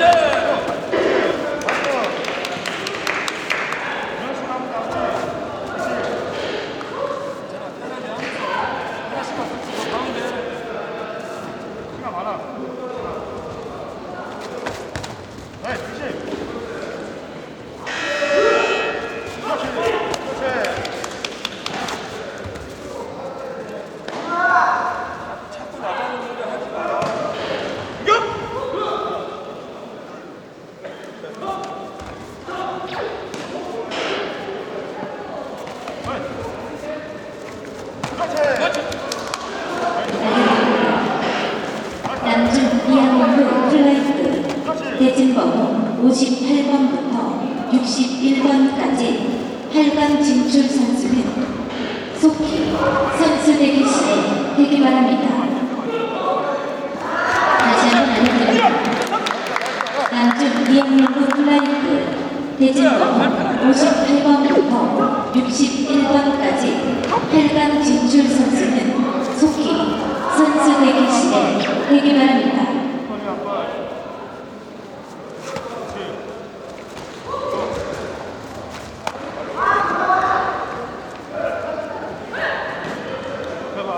আছে 남중 이하원부 플라이트 대진번호 58번부터 61번까지 8강 진출 선수는 속히 선수 대기실에 대기 바랍니다. 다시 한번. 남중 이하원부 플라이트 대진번호 58번부터 61번까지 8강 진출 선수는 속히 선수 대기실에 대기 바랍니다.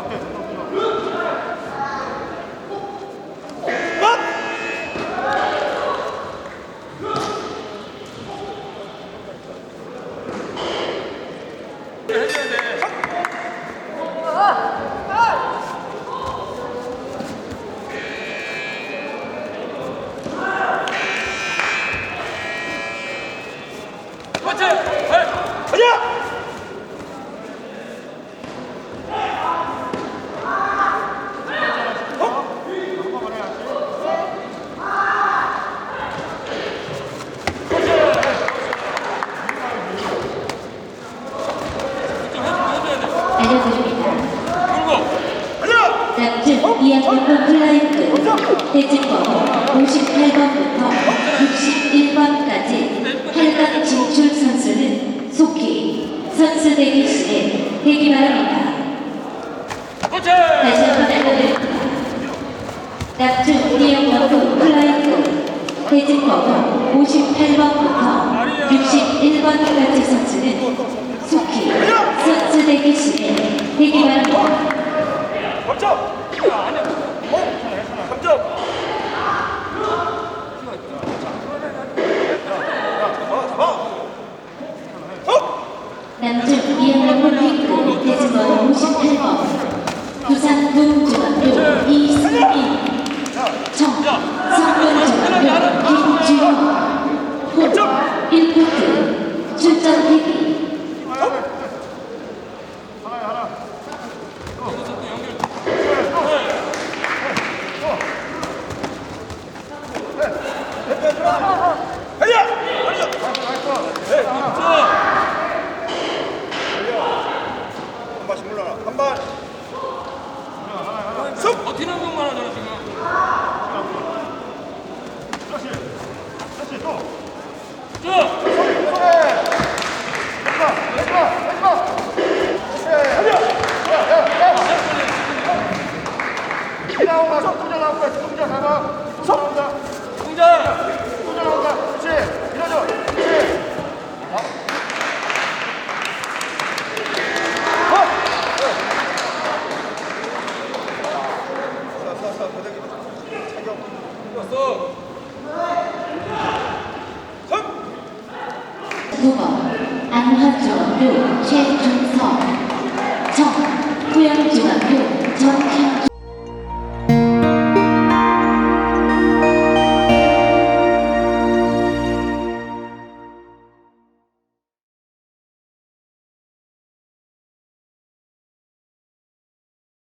앞에 그렇지. 해. 가자! 알려드립니다. 남중 이하원부 플라이트 대진번호 58번부터 61번까지 8강 진출 선수는 속히 선수 대기실에 대기 바랍니다. 그렇지. 다시 한번 알려드립니다. 남중 이하원부 플라이트 대진번호 58번부터 61번까지 선수는 속히 선수 대기실에 대기 바랍니다. 감점! 어? 감점! 잡아, 잡아! 헉! 남중 이하원부 핑크 대진번호 58번 부산 동중학교 이승민 정 성문중학교 김주영 호 1포트 출전 대기 하나, 하 Tira do mano, 9번 안화중학교 최준석 정, 고양중학교 전